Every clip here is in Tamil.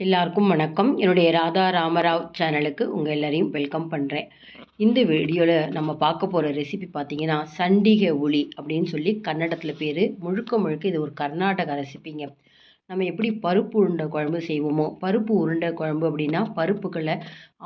எல்லாருக்கும் வணக்கம். என்னுடைய ராதா ராமராவ் சேனலுக்கு உங்கள் எல்லாரையும் வெல்கம் பண்ணுறேன் இந்த வீடியோவில் நம்ம பார்க்க போகிற ரெசிபி பார்த்தீங்கன்னா சண்டிகை ஒளி அப்படின்னு சொல்லி கன்னடத்தில் பேர். முழுக்க முழுக்க இது ஒரு கர்நாடகா ரெசிபிங்க நம்ம எப்படி பருப்பு உருண்டை குழம்பு செய்வோமோ பருப்பு உருண்டை குழம்பு அப்படின்னா பருப்புகளை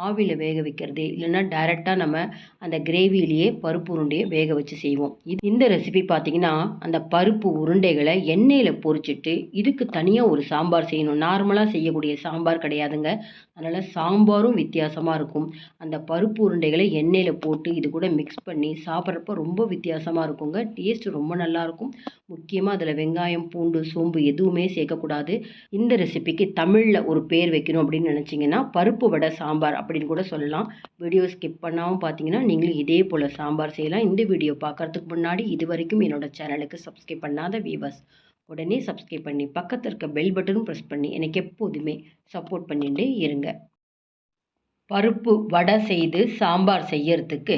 ஆவியில் வேக வைக்கிறது. இல்லைன்னா டைரெக்டாக நம்ம அந்த கிரேவிலேயே பருப்பு உருண்டையை வேக வச்சு செய்வோம். இது இந்த ரெசிபி பார்த்தீங்கன்னா அந்த பருப்பு உருண்டைகளை எண்ணெயில் பொரிச்சிட்டு இதுக்கு தனியாக ஒரு சாம்பார் செய்யணும். நார்மலாக செய்யக்கூடிய சாம்பார் கிடையாதுங்க. அதனால் சாம்பாரும் வித்தியாசமாக இருக்கும். அந்த பருப்பு உருண்டைகளை எண்ணெயில் போட்டு இது கூட மிக்ஸ் பண்ணி சாப்பிட்றப்ப ரொம்ப வித்தியாசமாக இருக்குங்க. டேஸ்ட் ரொம்ப நல்லாயிருக்கும் முக்கியமாக அதில் வெங்காயம் பூண்டு சோம்பு எதுவுமே சேர்க்கக்கூடாது. இந்த ரெசிபிக்கு தமிழில் ஒரு பேர் வைக்கணும் அப்படின்னு நினச்சிங்கன்னா பருப்பு வடை சாம்பார் அப்படின்னு கூட சொல்லலாம். வீடியோ ஸ்கிப் பண்ணாமல் பார்த்தீங்கன்னா நீங்களும் இதே போல் சாம்பார் செய்யலாம். இந்த வீடியோ பார்க்குறதுக்கு முன்னாடி இது வரைக்கும் என்னோடய சேனலுக்கு சப்ஸ்கிரைப் பண்ணாத வியூவர்ஸ் உடனே சப்ஸ்கிரைப் பண்ணி பக்கத்தில் இருக்க பெல் பட்டனும் ப்ரெஸ் பண்ணி எனக்கு எப்போதுமே சப்போர்ட் பண்ணிகிட்டே இருங்க. பருப்பு வடை செய்து சாம்பார் செய்யறதுக்கு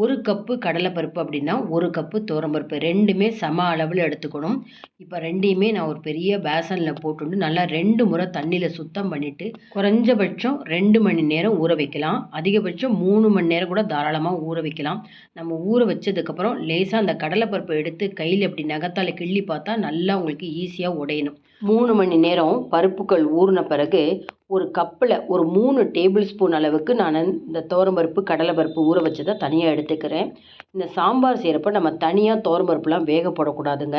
ஒரு கப்பு கடலைப்பருப்பு அப்படின்னா ஒரு கப்பு துவரம்பருப்பு ரெண்டுமே சம அளவில் எடுத்துக்கணும். இப்போ ரெண்டையுமே நான் ஒரு பெரிய பேசனில் போட்டுட்டு நல்லா ரெண்டு முறை தண்ணியில் சுத்தம் பண்ணிவிட்டு குறைஞ்சபட்சம் ரெண்டு மணி நேரம் ஊற வைக்கலாம். அதிகபட்சம் மூணு மணி நேரம் கூட தாராளமாக ஊற வைக்கலாம். நம்ம ஊற வச்சதுக்கப்புறம் லேசாக அந்த கடலைப்பருப்பை எடுத்து கையில் அப்படி நகத்தால் கிள்ளி பார்த்தா நல்லா உங்களுக்கு ஈஸியாக உடையணும். மூணு மணி நேரம் பருப்புகள் ஊறின பிறகு ஒரு கப்பில் ஒரு மூணு டேபிள் ஸ்பூன் அளவுக்கு நான் இந்த துவரம்பருப்பு கடலைப்பருப்பு ஊற வச்சதை தனியாக எடுத்துக்கிறேன். இந்த சாம்பார் செய்கிறப்ப நம்ம தனியாக தோரம்பருப்புலாம் வேக போடக்கூடாதுங்க.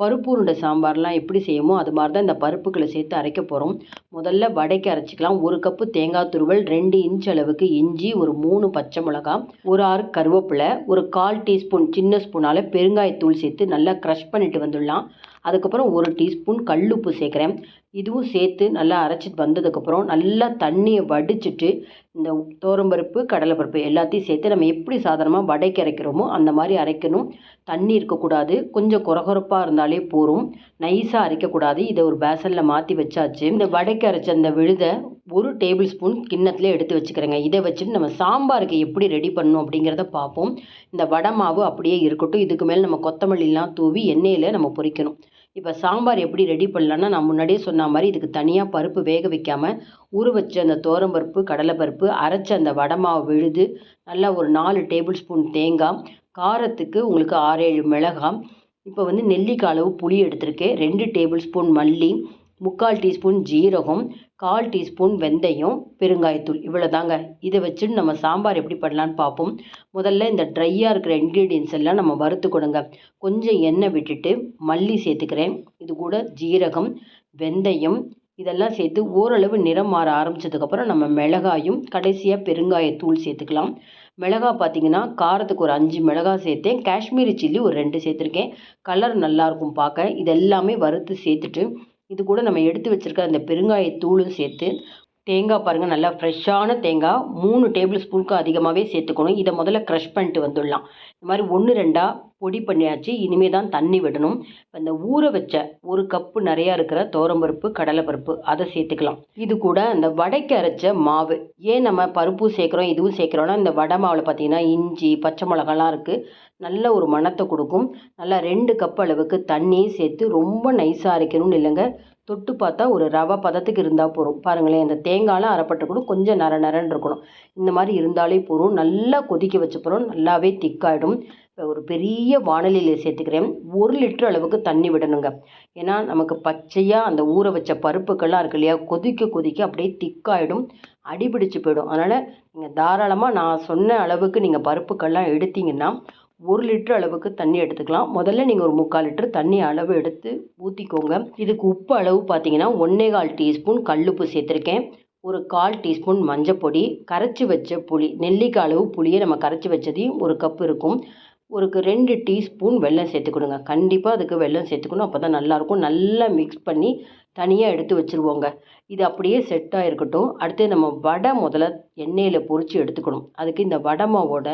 பருப்பு உருண்டை சாம்பார்லாம் எப்படி செய்யுமோ அது மாதிரி தான் இந்த பருப்புகளை சேர்த்து அரைக்க போகிறோம் முதல்ல வடைக்கு அரைச்சிக்கலாம். ஒரு கப்பு தேங்காய் துருவல் ரெண்டு இன்ச் அளவுக்கு இஞ்சி ஒரு மூணு பச்சை மிளகா ஒரு ஆறு கருவேப்பிலை ஒரு கால் டீஸ்பூன் சின்ன ஸ்பூனால் பெருங்காயத்தூள் சேர்த்து நல்லா க்ரஷ் பண்ணிட்டு வந்துடலாம். அதுக்கப்புறம் ஒரு டீஸ்பூன் கல்லுப்பு சேர்க்குறேன். இதுவும் சேர்த்து நல்லா அரைச்சிட்டு வந்ததுக்கப்புறம் நல்லா தண்ணியை வடிச்சிட்டு இந்த தோரம்பருப்பு கடலைப்பருப்பு எல்லாத்தையும் சேர்த்து நம்ம எப்படி சாதாரணமாக வடைக்கு அரைக்கிறோமோ அந்த மாதிரி அரைக்கணும். தண்ணி இருக்கக்கூடாது. கொஞ்சம் குறகுறப்பாக இருந்தாலே போகும் நைஸாக அரைக்கக்கூடாது. இதை ஒரு பேசனில் மாற்றி வச்சாச்சு. இந்த வடைக்கு அரைச்ச அந்த விழுதை ஒரு டேபிள் ஸ்பூன் கிண்ணத்தில் எடுத்து வச்சுக்கிறேங்க. இதை வச்சுட்டு நம்ம சாம்பாருக்கு எப்படி ரெடி பண்ணணும் அப்படிங்கிறத பார்ப்போம். இந்த வடை மாவு அப்படியே இருக்கட்டும். இதுக்கு மேலே நம்ம கொத்தமல்லிலாம் தூவி எண்ணெயில் நம்ம பொரிக்கணும். இப்போ சாம்பார் எப்படி ரெடி பண்ணலான்னா நான் முன்னாடியே சொன்ன மாதிரி இதுக்கு தனியாக பருப்பு வேக வைக்காமல் ஊற வச்ச அந்த தோரம்பருப்பு கடலைப்பருப்பு அரைச்ச அந்த வடமாவை விழுது நல்லா ஒரு நாலு டேபிள் ஸ்பூன் தேங்காய் காரத்துக்கு உங்களுக்கு ஆறேழு மிளகாய் இப்போ வந்து நெல்லிக்காய் அளவு புளி எடுத்திருக்கேன் ரெண்டு டேபிள் ஸ்பூன் மல்லி முக்கால் டீஸ்பூன் ஜீரகம் கால் டீஸ்பூன் வெந்தயம் பெருங்காயத்தூள் இவ்வளோ தாங்க இதை வச்சுட்டு நம்ம சாம்பார் எப்படி பண்ணலான்னு பார்ப்போம் முதல்ல இந்த ட்ரையாக இருக்கிற இன்க்ரீடியன்ஸ் எல்லாம் நம்ம வறுத்து கொடுங்க. கொஞ்சம் எண்ணெய் விட்டுட்டு மல்லி சேர்த்துக்கிறேன். இது கூட ஜீரகம் வெந்தயம் இதெல்லாம் சேர்த்து ஓரளவு நிறம் மாற ஆரம்பித்ததுக்கப்புறம் நம்ம மிளகாயும் கடைசியாக பெருங்காயத்தூள் சேர்த்துக்கலாம். மிளகா பார்த்தீங்கன்னா காரத்துக்கு ஒரு அஞ்சு மிளகாய் சேர்த்தேன். காஷ்மீரி சில்லி ஒரு ரெண்டு சேர்த்துருக்கேன். கலர் நல்லாயிருக்கும் பார்க்க. இதெல்லாமே வறுத்து சேர்த்துட்டு இது கூட நம்ம எடுத்து வச்சுருக்க அந்த பெருங்காயத்தூளும் சேர்த்து தேங்காய் பாருங்கள் நல்லா ஃப்ரெஷ்ஷான தேங்காய் மூணு டேபிள் ஸ்பூனுக்கு அதிகமாகவே சேர்த்துக்கணும். இதை முதல்ல க்ரஷ் பண்ணிட்டு வந்துடலாம். இந்த மாதிரி ஒன்று ரெண்டாக பொடி பண்ணியாச்சு. இனிமேல் தான் தண்ணி விடணும். இந்த ஊற வச்ச ஒரு கப்பு நிறையா இருக்கிற தோரம்பருப்பு கடலைப்பருப்பு அதை சேர்த்துக்கலாம். இது கூட அந்த வடைக்கு அரைச்ச மாவு. ஏன் நம்ம பருப்பு சேர்க்குறோம் இதுவும் சேர்க்குறோன்னா இந்த வடை மாவில் பார்த்திங்கன்னா இஞ்சி பச்சை மிளகாலாம் இருக்குது நல்ல ஒரு மணத்தை கொடுக்கும். நல்லா ரெண்டு கப் அளவுக்கு தண்ணியும் சேர்த்து ரொம்ப நைஸாக அரைக்கணும்னு இல்லைங்க. தொட்டு பார்த்தா ஒரு ரவை பதத்துக்கு இருந்தால் போதும். பாருங்களேன் அந்த தேங்காயெலாம் அரைப்பட்டுக்கணும் கொஞ்சம் நர நரன்னு இருக்கணும். இந்த மாதிரி இருந்தாலே போதும். நல்லா கொதிக்க வச்ச பிறகு நல்லாவே திக்காயிடும். ஒரு பெரிய வானலியில் சேர்த்துக்கிறேன். ஒரு லிட்டர் அளவுக்கு தண்ணி விடணுங்க. ஏன்னா நமக்கு பச்சையாக அந்த ஊற வச்ச பருப்புக்கள்லாம் இருக்கு இல்லையா கொதிக்க கொதிக்க அப்படியே திக்காயிடும் அடிபிடிச்சு போயிடும். அதனால் நீங்கள் தாராளமாக நான் சொன்ன அளவுக்கு நீங்கள் பருப்புக்கள்லாம் எடுத்தீங்கன்னா ஒரு லிட்டர் அளவுக்கு தண்ணி எடுத்துக்கலாம். முதல்ல நீங்கள் ஒரு முக்கால் லிட்டர் தண்ணி அளவு எடுத்து ஊற்றிக்கோங்க இதுக்கு உப்பு அளவு பார்த்தீங்கன்னா ஒன்றே கால் டீஸ்பூன் கல்லுப்பு சேர்த்துருக்கேன். ஒரு கால் டீஸ்பூன் மஞ்சப்பொடி கரைச்சி வச்ச புளி நெல்லிக்காய் அளவு புளியை நம்ம கரைச்சி வச்சதையும் ஒரு கப் இருக்கும். ஒரு ரெண்டு டீஸ்பூன் வெல்லம் சேர்த்துக்கணுங்க. கண்டிப்பாக அதுக்கு வெல்லம் சேர்த்துக்கணும். அப்போ தான் நல்லாயிருக்கும் நல்லா மிக்ஸ் பண்ணி தனியாக எடுத்து வச்சுருவோங்க. இது அப்படியே செட்டாக இருக்கட்டும் அடுத்து நம்ம வடை முதல்ல எண்ணெயில் பொறிச்சு எடுத்துக்கணும். அதுக்கு இந்த வடை மாவோட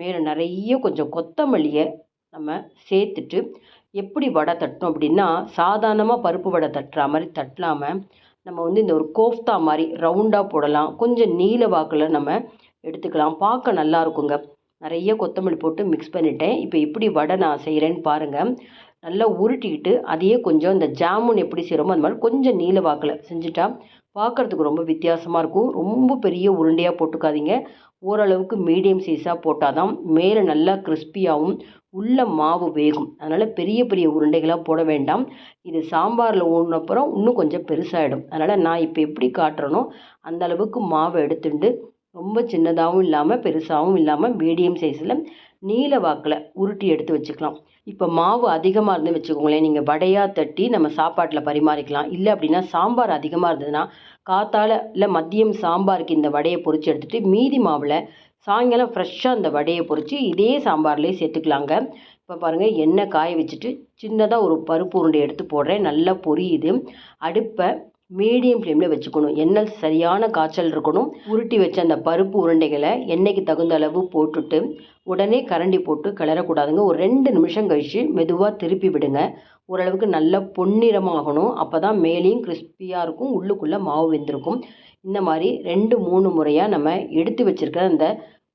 மேலே நிறைய கொஞ்சம் கொத்தமல்லியை நம்ம சேர்த்துட்டு எப்படி வடை தட்டணும் அப்படின்னா சாதாரணமாக பருப்பு வடை தட்டுற மாதிரி தட்டலாமல் நம்ம வந்து இந்த ஒரு கோஃப்தா மாதிரி ரவுண்டாக போடலாம். கொஞ்சம் நீல வாக்கில் நம்ம எடுத்துக்கலாம். பார்க்க நல்லா இருக்குங்க நிறைய கொத்தமல்லி போட்டு மிக்ஸ் பண்ணிட்டேன். இப்போ எப்படி வடை நான் செய்கிறேன்னு பாருங்கள் நல்லா உருட்டிக்கிட்டு அதையே கொஞ்சம் இந்த ஜாமுன் எப்படி செய்கிறோமோ அந்த மாதிரி கொஞ்சம் நீல வாக்கில் செஞ்சுட்டா பார்க்குறதுக்கு ரொம்ப வித்தியாசமாக இருக்கும். ரொம்ப பெரிய உருண்டையாக போட்டுக்காதீங்க. ஓரளவுக்கு மீடியம் சைஸாக போட்டால் தான் மேலே நல்லா கிறிஸ்பியாகவும் உள்ள மாவு வேகும். அதனால் பெரிய பெரிய உருண்டைகளாக போட வேண்டாம். இது சாம்பாரில் ஊறினப்புறம் இன்னும் கொஞ்சம் பெருசாகிடும் அதனால் நான் இப்போ எப்படி காட்டுறேனோ அந்த அளவுக்கு மாவை எடுத்துட்டு ரொம்ப சின்னதாகவும் இல்லாமல் பெருசாகவும் இல்லாமல் மீடியம் சைஸில் நீல வாக்கில் உருட்டி எடுத்து வச்சுக்கலாம். இப்போ மாவு அதிகமாக இருந்து வச்சுக்கோங்களேன் நீங்கள் வடையாக தட்டி நம்ம சாப்பாட்டில் பரிமாறிக்கலாம். இல்லை அப்படின்னா சாம்பார் அதிகமாக இருந்ததுன்னா காத்தால இல்லை மதியம் சாம்பாருக்கு இந்த வடையை பொரித்து எடுத்துகிட்டு மீதி மாவில் சாயங்காலம் ஃப்ரெஷ்ஷாக அந்த வடையை பொறிச்சு இதே சாம்பார்லேயே சேர்த்துக்கலாங்க. இப்போ பாருங்கள் எண்ணெய் காய வச்சுட்டு சின்னதாக ஒரு பருப்பு உருண்டை எடுத்து போடுறேன். நல்லா பொரியுது. அடுப்பை மீடியம் ஃப்ளேமில் வச்சுக்கணும். எண்ணெய் சரியான காய்ச்சல் இருக்கணும். உருட்டி வச்ச அந்த பருப்பு உருண்டைகளை எண்ணெய்க்கு தகுந்த அளவு போட்டுட்டு உடனே கரண்டி போட்டு கிளறக்கூடாதுங்க. ஒரு ரெண்டு நிமிஷம் கழித்து மெதுவாக திருப்பி விடுங்க. ஓரளவுக்கு நல்ல பொன்னிறமாகணும். அப்போ தான் மேலேயும் கிறிஸ்பியாக இருக்கும் உள்ளுக்குள்ளே மாவு வெந்திருக்கும். இந்த மாதிரி ரெண்டு மூணு முறையாக நம்ம எடுத்து வச்சுருக்கிற அந்த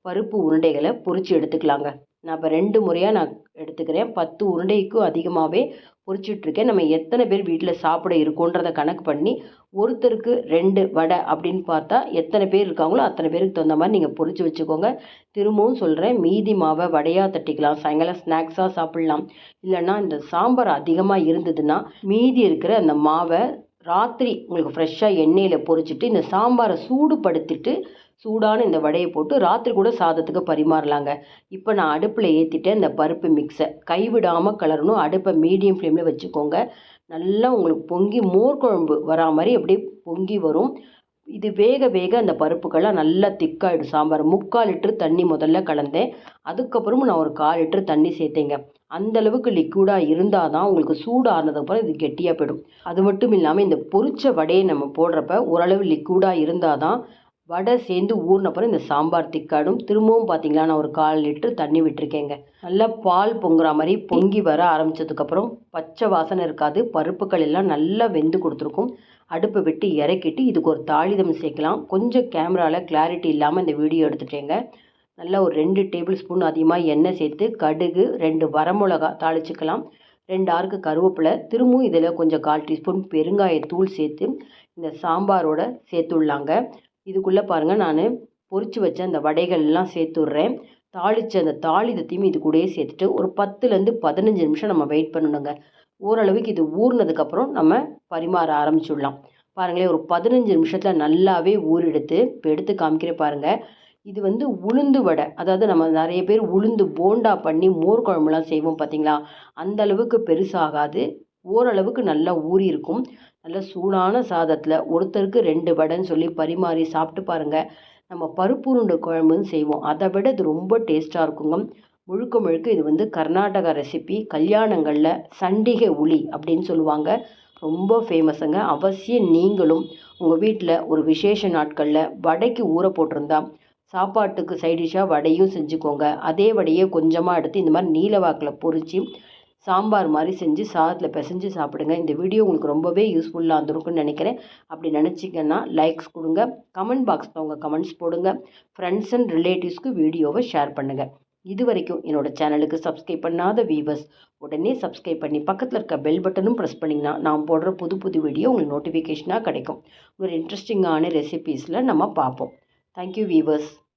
பருப்பு உருண்டைகளை பொறிச்சு எடுத்துக்கலாங்க. நான் இப்போ ரெண்டு முறையாக நான் எடுத்துக்கிறேன். பத்து உருண்டைக்கும் அதிகமாகவே பொறிச்சிட்ருக்கேன். நம்ம எத்தனை பேர் வீட்டில் சாப்பிட இருக்கோன்றதை கணக்கு பண்ணி ஒருத்தருக்கு ரெண்டு வடை அப்படின்னு பார்த்தா எத்தனை பேர் இருக்காங்களோ அத்தனை பேருக்கு தகுந்த மாதிரி நீங்கள் பொறிச்சு வச்சுக்கோங்க. திரும்பவும் சொல்கிறேன் மீதி மாவை வடையாக தட்டிக்கலாம் சாயங்காலம் ஸ்நாக்ஸாக சாப்பிட்லாம். இல்லைன்னா இந்த சாம்பார் அதிகமாக இருந்ததுன்னா மீதி இருக்கிற அந்த மாவை ராத்திரி உங்களுக்கு ஃப்ரெஷ்ஷாக எண்ணெயில் பொரிச்சிட்டு இந்த சாம்பாரை சூடுபடுத்திட்டு சூடான இந்த வடையை போட்டு ராத்திரி கூட சாதத்துக்கு பரிமாறலாங்க. இப்போ நான் அடுப்பில் ஏற்றிட்டேன் இந்த பருப்பு மிக்ஸை கைவிடாமல் கலரணும் அடுப்பை மீடியம் ஃப்ளேமில் வச்சுக்கோங்க. நல்லா உங்களுக்கு பொங்கி மோர் குழம்பு வரா மாதிரி அப்படியே பொங்கி வரும். இது வேக வேக அந்த பருப்புக்கெல்லாம் நல்லா திக்காயிடும். சாம்பார் முக்கால் லிட்டரு தண்ணி முதல்ல கலந்தேன். அதுக்கப்புறமும் நான் ஒரு கால் லிட்டர் தண்ணி சேர்த்தேங்க. அந்த அளவுக்கு லிக்விடாக இருந்தால் தான் உங்களுக்கு சூடு ஆனதுக்கப்புறம் இது கெட்டியாக போயிடும். அது மட்டும் இல்லாமல் இந்த பொரிச்ச வடையை நம்ம போடுறப்ப ஓரளவு லிக்விடாக இருந்தால் தான் வடை சேர்ந்து ஊறினப்புறம் இந்த சாம்பார் திக்காடும். திரும்பவும் பார்த்தீங்களா நான் ஒரு கால் லிட்டரு தண்ணி விட்டுருக்கேங்க. நல்லா பால் பொங்குற மாதிரி பொங்கி வர ஆரம்பித்ததுக்கப்புறம் பச்சை வாசனை இருக்காது. பருப்புகள் எல்லாம் நல்லா வெந்து கொடுத்துருக்கும். அடுப்பை விட்டு இறக்கிட்டு இதுக்கு ஒரு தாளிதம் சேர்க்கலாம். கொஞ்சம் கேமராவில் கிளாரிட்டி இல்லாமல் இந்த வீடியோ எடுத்துட்டேங்க. நல்லா ஒரு ரெண்டு டேபிள் ஸ்பூன் அதிகமாக எண்ணெய் சேர்த்து கடுகு ரெண்டு வரமிளகா தாளிச்சுக்கலாம். ரெண்டு ஆறுக்கு கருவேப்பிலை. திரும்பவும் இதில் கொஞ்சம் கால் டீஸ்பூன் பெருங்காயத்தூள் சேர்த்து இந்த சாம்பாரோட சேர்த்துள்ளாங்க இதுக்குள்ளே பாருங்கள் நான் பொரித்து வச்ச அந்த வடைகள்லாம் சேர்த்துட்றேன். தாளித்த அந்த தாளிதத்தையும் இது கூடயே சேர்த்துட்டு ஒரு பத்துலேருந்து பதினஞ்சு நிமிஷம் நம்ம வெயிட் பண்ணணுங்க. ஓரளவுக்கு இது ஊறினதுக்கப்புறம் நம்ம பரிமாற ஆரம்பிச்சுடலாம். பாருங்களேன் ஒரு பதினஞ்சு நிமிஷத்தில் நல்லாவே ஊறெடுத்து இப்போ எடுத்து காமிக்கிற பாருங்கள் இது வந்து உளுந்து வடை. அதாவது நம்ம நிறைய பேர் உளுந்து போண்டா பண்ணி மோர் குழம்புலாம் செய்வோம் பார்த்தீங்களா அந்த அளவுக்கு பெருசாகாது. ஓரளவுக்கு நல்லா ஊறி இருக்கும் நல்ல சூடான சாதத்தில் ஒருத்தருக்கு ரெண்டு வடைன்னு சொல்லி பரிமாறி சாப்பிட்டு பாருங்கள் நம்ம பருப்புருண்டை குழம்புன்னு செய்வோம். அதை விட இது ரொம்ப டேஸ்ட்டாக இருக்குங்க. முழுக்க முழுக்க இது வந்து கர்நாடகா ரெசிபி. கல்யாணங்களில் சண்டிகை உளி அப்படின்னு சொல்லுவாங்க. ரொம்ப ஃபேமஸுங்க. அவசியம் நீங்களும் உங்கள் வீட்டில் ஒரு விசேஷ நாட்களில் வடைக்கு ஊற போட்டிருந்தா சாப்பாட்டுக்கு சைடிஷாக வடையும் செஞ்சுக்கோங்க. அதே வடையை கொஞ்சமாக எடுத்து இந்த மாதிரி நீல வாக்கில் சாம்பார் மாதிரி செஞ்சு சாதத்தில் பிசைஞ்சு சாப்பிடுங்க. இந்த வீடியோ உங்களுக்கு ரொம்பவே யூஸ்ஃபுல்லாக இருந்திருக்குன்னு நினைக்கிறேன். அப்படி நினச்சிங்கன்னா லைக்ஸ் கொடுங்க. கமெண்ட் பாக்ஸில் உங்கள் கமெண்ட்ஸ் போடுங்க. ஃப்ரெண்ட்ஸ் அண்ட் ரிலேட்டிவ்ஸ்க்கு வீடியோவை ஷேர் பண்ணுங்கள் இது வரைக்கும் என்னோடய சேனலுக்கு சப்ஸ்கிரைப் பண்ணாத வியூவர்ஸ் உடனே சப்ஸ்கிரைப் பண்ணி பக்கத்தில் இருக்க பெல் பட்டனும் ப்ரெஸ் பண்ணிங்கன்னா நான் போடுற புது புது வீடியோ உங்களுக்கு நோட்டிஃபிகேஷனாக கிடைக்கும். ஒரு இன்ட்ரெஸ்டிங்கான ரெசிபீஸில் நம்ம பார்ப்போம். Thank you viewers